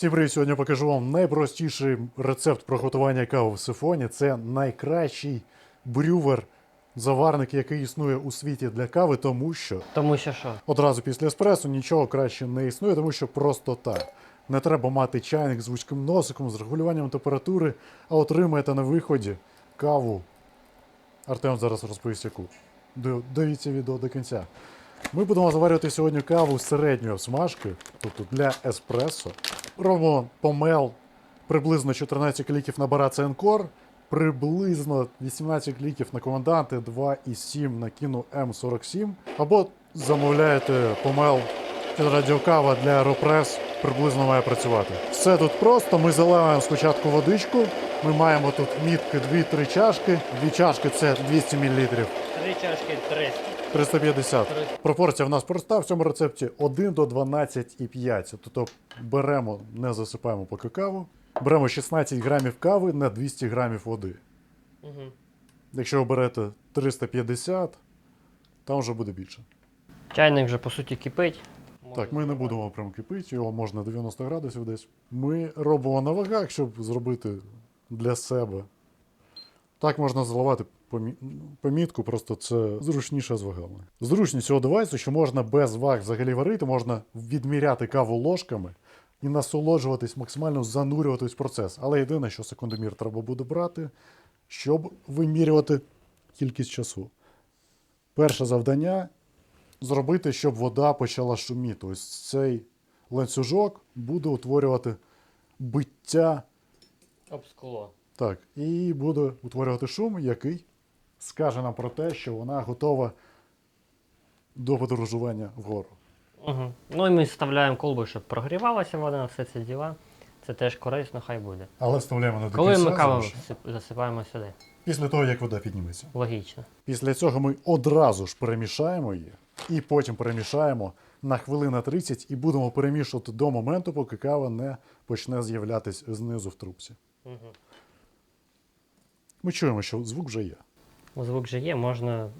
Всім привіт! Сьогодні покажу вам найпростіший рецепт приготування кави в сифоні. Це найкращий брювер, заварник, який існує у світі для кави, тому що Тому що що? одразу після еспресо нічого краще не існує, тому що просто так. Не треба мати чайник з вузьким носиком, з регулюванням температури, а отримаєте на виході каву. Артем зараз розповість яку. Дивіться відео до кінця. Ми будемо заварювати сьогодні каву середньої обсмажки, тобто для еспресо. Робимо помел приблизно 14 кліків на Бараце Енкор, приблизно 18 кліків на коменданти, 2,7 на кіну М47. Або замовляєте помел радіокава для Аеропрес, приблизно має працювати. Все тут просто. Ми заливаємо спочатку водичку. Ми маємо тут мітки 2-3 чашки. Дві чашки це 200 мл. Три чашки 300. 350. Пропорція в нас проста в цьому рецепті 1 до 12,5. Тобто беремо, не засипаємо поки каву. Беремо 16 грамів кави на 200 грамів води. Угу. Якщо ви берете 350, там вже буде більше. Чайник вже по суті кипить. Так, ми не будемо прям кипити, його можна 90 градусів десь. Ми робимо на вагах, щоб зробити для себе. Так можна заливати помітку, просто це зручніше з вагами. Зручність цього девайсу, що можна без ваг взагалі варити, можна відміряти каву ложками і насолоджуватись, максимально занурюватись в процес. Але єдине, що секундомір треба буде брати, щоб вимірювати кількість часу. Перше завдання зробити, щоб вода почала шуміти. Ось цей ланцюжок буде утворювати биття, Об скло. так, і буде утворювати шум, який скаже нам про те, що вона готова до подорожування вгору. Угу. Ну і ми вставляємо колбу, щоб прогрівалася вона, все це діла. Це теж корисно, хай буде. Але вставляємо не до Коли кінця. ми каву засипаємо сюди. Після того, як вода підніметься. Логічно. Після цього ми одразу ж перемішаємо її, і потім перемішаємо на хвилина 30 і будемо перемішувати до моменту, поки кава не почне з'являтись знизу в трубці. Угу. Ми чуємо, що звук вже є. Звук же є, можна.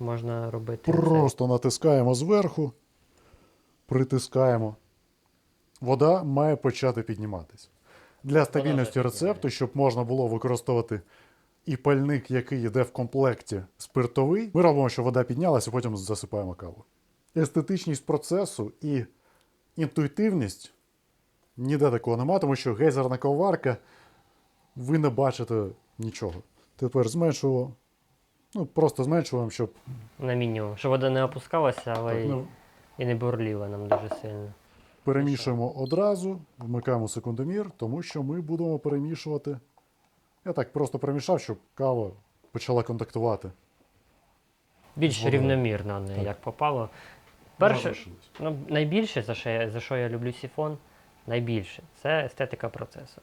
Можна робити. це. Просто натискаємо зверху, притискаємо. Вода має почати підніматись. Для стабільності рецепту, щоб можна було використовувати і пальник, який йде в комплекті спиртовий, ми робимо, що вода піднялася, потім засипаємо каву. Естетичність процесу і інтуїтивність ніде такого нема, тому що гейзерна коварка, ви не бачите нічого. Тепер зменшуємо. Ну, просто зменшуємо, щоб На мінімум. Щоб вода не опускалася, але так, й, ну, і не бурліла нам дуже сильно. Перемішуємо одразу, вмикаємо секундомір, тому що ми будемо перемішувати. Я так просто перемішав, щоб кава почала контактувати. Більш Водою. рівномірно, а не Так. як попало. Перше. Ну, найбільше, за що, я, за що я люблю сіфон, найбільше це естетика процесу.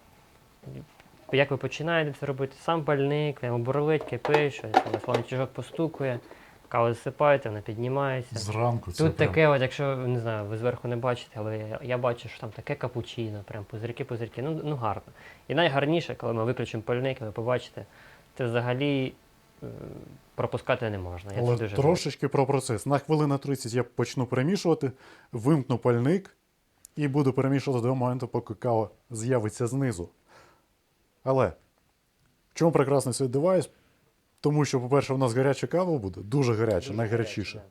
Як ви починаєте це робити, сам пальник, прямо бурлить, кипить, щось, у вас ланцюжок постукує, каву засипаєте, вона піднімається. Зранку це Тут прям таке, от, якщо не знаю, ви зверху не бачите, але я, я бачу, що там таке капучино, прям пузирки, пузирки, ну, ну гарно. І найгарніше, коли ми виключимо пальник, і ви побачите, це взагалі е, пропускати не можна. Я Але це дуже трошечки про процес. На хвилину 30 я почну перемішувати, вимкну пальник і буду перемішувати до моменту, поки кава з'явиться знизу. Але в чому прекрасний цей девайс? Тому що, по-перше, у нас гаряча кава буде, дуже гаряча, Дуже найгарячіша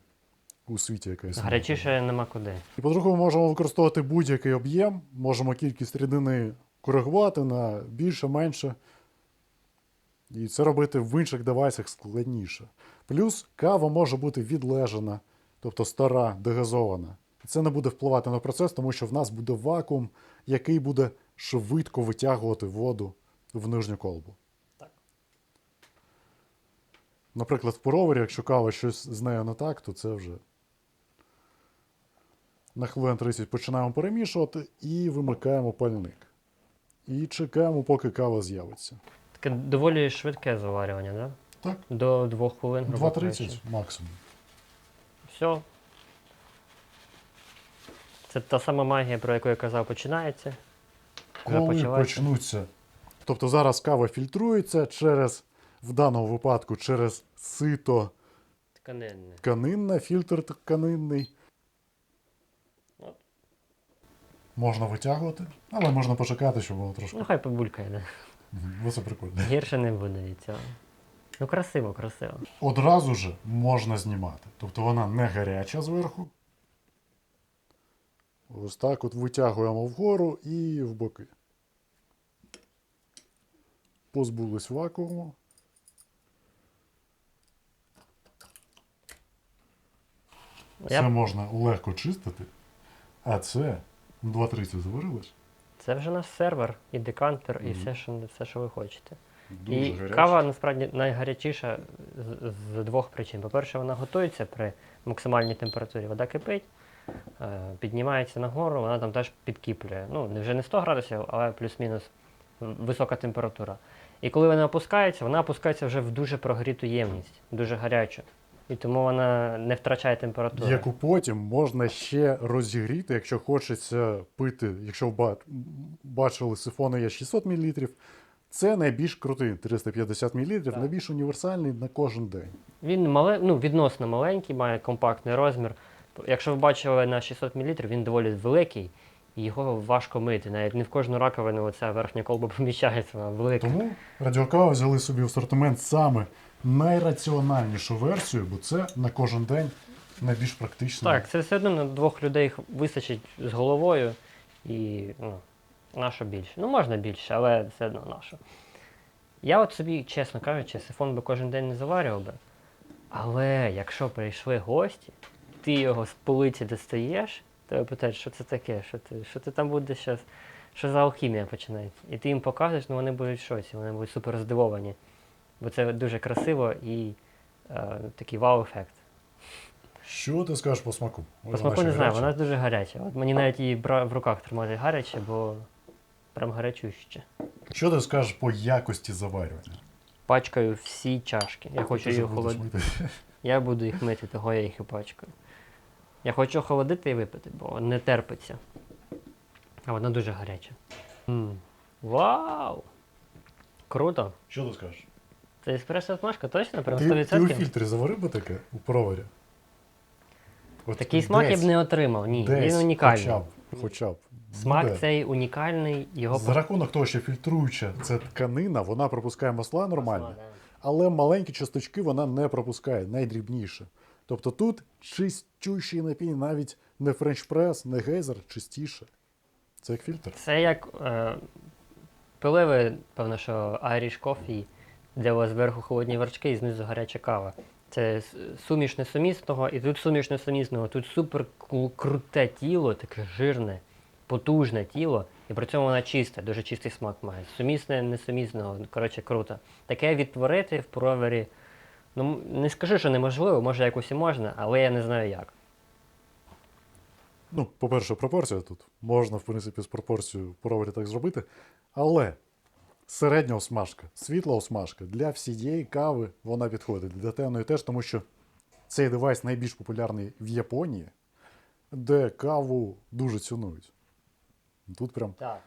у світі якась. Гарячіше нема куди. І по-друге, ми можемо використовувати будь-який об'єм, можемо кількість рідини коригувати на більше, менше. І це робити в інших девайсах складніше. Плюс кава може бути відлежена, тобто стара, дегазована. Це не буде впливати на процес, тому що в нас буде вакуум, який буде швидко витягувати воду в нижню колбу. Так. Наприклад, в пуровері, якщо кава щось з нею не так, то це вже на хвилин 30 починаємо перемішувати і вимикаємо пальник. І чекаємо, поки кава з'явиться. Таке доволі швидке заварювання, да? Так, До двох хвилин. грубо 2.30 максимум. Все. Це та сама магія, про яку я казав, починається. Коли почнуться. Тобто зараз кава фільтрується через, в даному випадку, через сито Тканинне. тканинне, фільтр тканинний. От, Можна витягувати, але можна почекати, щоб було трошки. Ну хай побулькає, да. Це прикольно. Гірше не буде від цього. Ну красиво, красиво. Одразу ж можна знімати. Тобто вона не гаряча зверху. Ось так от витягуємо вгору і в боки. Позбулись вакууму. Це Я... можна легко чистити, а це 2.30 заварилось. Це вже наш сервер, і декантер, і все, що, все, що ви хочете. Дуже і гаряче. кава насправді найгарячіша з, з двох причин. По-перше, вона готується при максимальній температурі. Вода кипить, е, піднімається нагору, вона там теж підкіплює. Ну, не- вже не 100 градусів, але плюс-мінус висока температура. І коли вона опускається, вона опускається вже в дуже прогріту ємність, дуже гарячу. І тому вона не втрачає температуру. Яку потім можна ще розігріти, якщо хочеться пити, якщо ба- бачили сифони є 600 мл, це найбільш крутий 350 мл, Так. найбільш універсальний на кожен день. Він мале, ну, відносно маленький, має компактний розмір. Якщо ви бачили на 600 мл, він доволі великий, його важко мити. Навіть не в кожну раковину оця верхня колба поміщається, вона велика. Тому радіокава взяли собі в асортимент саме найраціональнішу версію, бо це на кожен день найбільш практично. Так, це все одно на двох людей х- вистачить з головою і ну, на що більше. Ну, можна більше, але все одно на що. Я от собі, чесно кажучи, сифон би кожен день не заварював би. Але якщо прийшли гості, ти його з полиці достаєш, тебе питають, що це таке, що ти, що ти там будеш зараз, що за алхімія починається. І ти їм покажеш, ну вони будуть в шоці, вони будуть супер здивовані. Бо це дуже красиво і е, такий вау-ефект. Що ти скажеш по смаку? По смаку не знаю, вона дуже гаряча. От мені навіть її бра- в руках тримати гаряче, бо прям гарячуще. Що ти скажеш по якості заварювання? Пачкаю всі чашки. Я хочу Ти її будеш мити. Я буду їх мити, того я їх і пачкаю. Я хочу охолодити і випити, бо не терпиться. А вона дуже гаряча. М, Вау! Круто! Що ти скажеш? Це еспресо смажка, точно? Прям Ти, ти у 100%? фільтрі заварив би таке у проварі? От Такий смак я б не отримав. Ні, десь він унікальний. Хоча б, хоча б. Смак буде. цей унікальний, його За рахунок того, що фільтруюча це тканина, вона пропускає масла нормально, але маленькі часточки вона не пропускає, найдрібніше. Тобто тут чистющий напій, навіть не френч-прес, не гейзер, чистіше. Це як фільтр. Це як е, пили ви, певно, що Irish Coffee, де у вас зверху холодні вершки і знизу гаряча кава. Це суміш несумісного, і тут суміш несумісного, тут супер круте тіло, таке жирне, потужне тіло, і при цьому вона чиста, дуже чистий смак має. Сумісне, несумісного, коротше, круто. Таке відтворити в провері. Ну, не скажу, що неможливо, може якось і можна, але я не знаю як. Ну, по-перше, пропорція тут. Можна, в принципі, з пропорцією в проварі так зробити. Але середня осмажка, світла осмажка для всієї кави вона підходить. Для темної теж, тому що цей девайс найбільш популярний в Японії, де каву дуже цінують. Тут прям Так.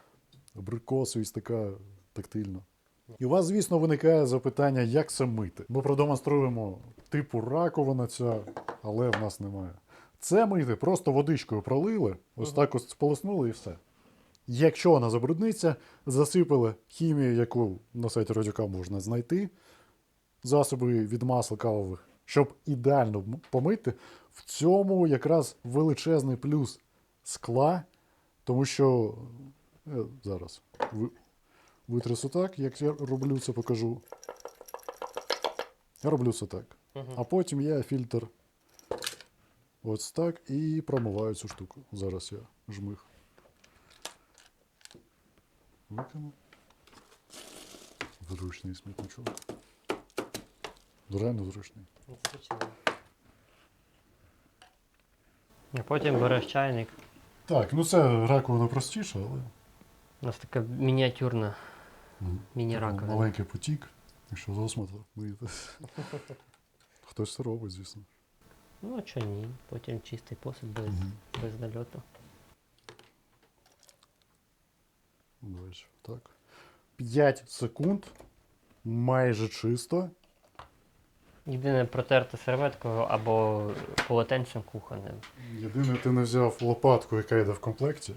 абрикосовість така тактильна. І у вас, звісно, виникає запитання, як це мити. Ми продемонструємо типу раковина ця, але в нас немає. Це мити просто водичкою пролили, ось так ось сполоснули і все. Якщо вона забрудниться, засипали хімію, яку на сайті Радюка можна знайти, засоби від масла кавових, щоб ідеально помити. В цьому якраз величезний плюс скла, тому що е, зараз витрясу так, як я роблю це, покажу. Я роблю це так. А потім я фільтр ось так і промиваю цю штуку. Зараз я жмих. Викину. Зручний смітничок. Реально зручний. А потім береш чайник. Так, ну це раковина простіша, але У нас така мініатюрна. Міні-раковина. маленький потік, якщо засмата миєте. Хтось це робить, звісно. Ну, а чого ні? Потім чистий посуд без, Мгм. без нальоту. Давайте так. 5 секунд. Майже чисто. Єдине протерти серветкою або полотенцем кухонним. Єдине, ти не взяв лопатку, яка йде в комплекті.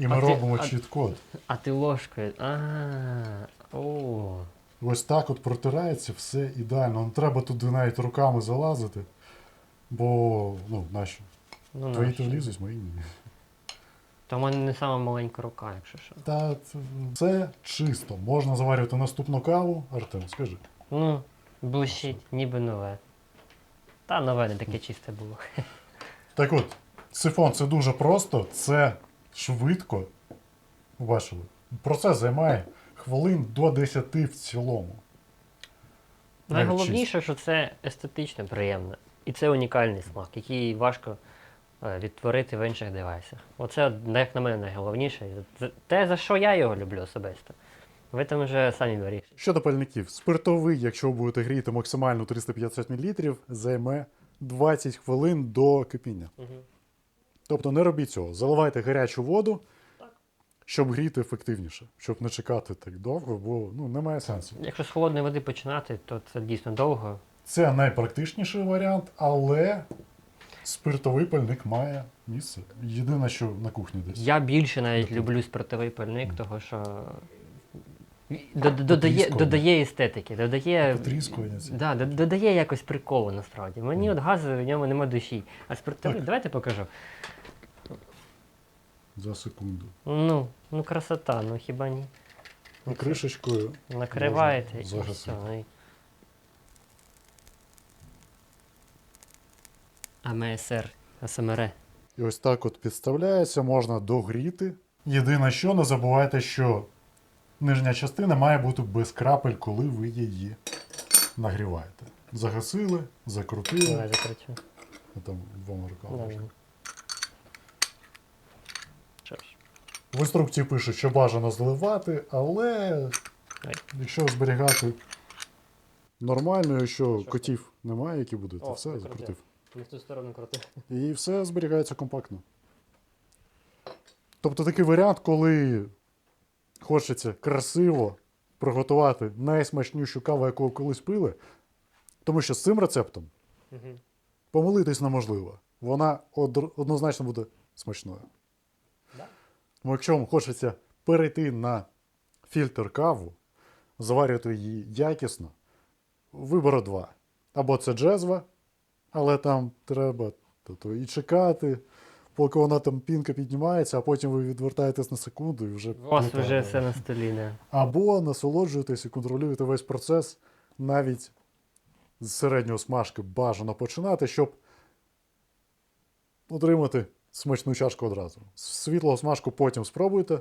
І ми А ти- робимо а- чіт-код. А ти ложкою. А, о. Ось так от протирається, все ідеально. Не треба туди навіть руками залазити. Бо, ну, нащо? Ну, Твої нащо? то влізуть, мої ні. То в мене не сама маленька рука, якщо що. Та це- це чисто. Можна заварювати наступну каву. Артем, скажи. Ну, блищить, ніби нове. Та нове не таке чисте було. Так от, сифон це дуже просто, це швидко. Бачили. Процес займає хвилин до 10 в цілому. Найголовніше, що це естетично приємно. І це унікальний смак, який важко е, відтворити в інших девайсах. Оце, як на мене, найголовніше. Те, за що я його люблю особисто. Ви там вже самі вирішите. Щодо пальників, спиртовий, якщо ви будете гріти максимально 350 мл, займе 20 хвилин до кипіння. Тобто не робіть цього. Заливайте гарячу воду, щоб гріти ефективніше, щоб не чекати так довго, бо ну, немає сенсу. Якщо з холодної води починати, то це дійсно довго. Це найпрактичніший варіант, але спиртовий пальник має місце. Єдине, що на кухні десь. Я більше навіть Мгм. люблю спиртовий пальник, того що до- до- додає, додає естетики, додає, да, додає якось приколу насправді. Мені Мгм. от газу в ньому нема душі. А спиртовий, Так. давайте покажу. За секунду. Ну, ну красота, ну хіба ні? І кришечкою. Накриваєте і загасити. все. ну і- АМСР, СМР. І ось так от підставляється, можна догріти. Єдине, що не забувайте, що нижня частина має бути без крапель, коли ви її нагріваєте. Загасили, закрутили. Давай закручу. А там двома руками. Да. можна. Що ж. В інструкції пише, що бажано зливати, але якщо зберігати нормально, якщо Що? котів немає, які будуть, то все закрутив. Не в ту сторону крути. І все зберігається компактно. Тобто такий варіант, коли хочеться красиво приготувати найсмачнішу каву, яку колись пили, тому що з цим рецептом помилитись неможливо. Вона однозначно буде смачною. Да. Тому якщо вам хочеться перейти на фільтр каву, заварювати її якісно, вибору два. Або це джезва, але там треба тобто, і чекати, поки вона там пінка піднімається, а потім ви відвертаєтесь на секунду і вже. У вас вже все на столі, не? Або насолоджуєтесь і контролюєте весь процес навіть з середнього смажки бажано починати, щоб отримати смачну чашку одразу. Світлого смажку потім спробуйте.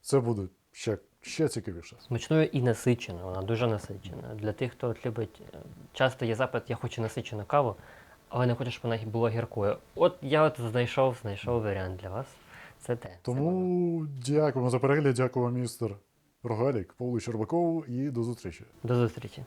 Це буде ще, ще цікавіше. Смачною і насиченою, вона дуже насичена. Для тих, хто от любить, е, часто є запит, я хочу насичену каву, але не хочу, щоб вона була гіркою. От я от знайшов, знайшов варіант для вас. Це те. це. Тому дякуємо за перегляд, дякую вам, містер Рогалік, Павлу Щербакову і до зустрічі. До зустрічі.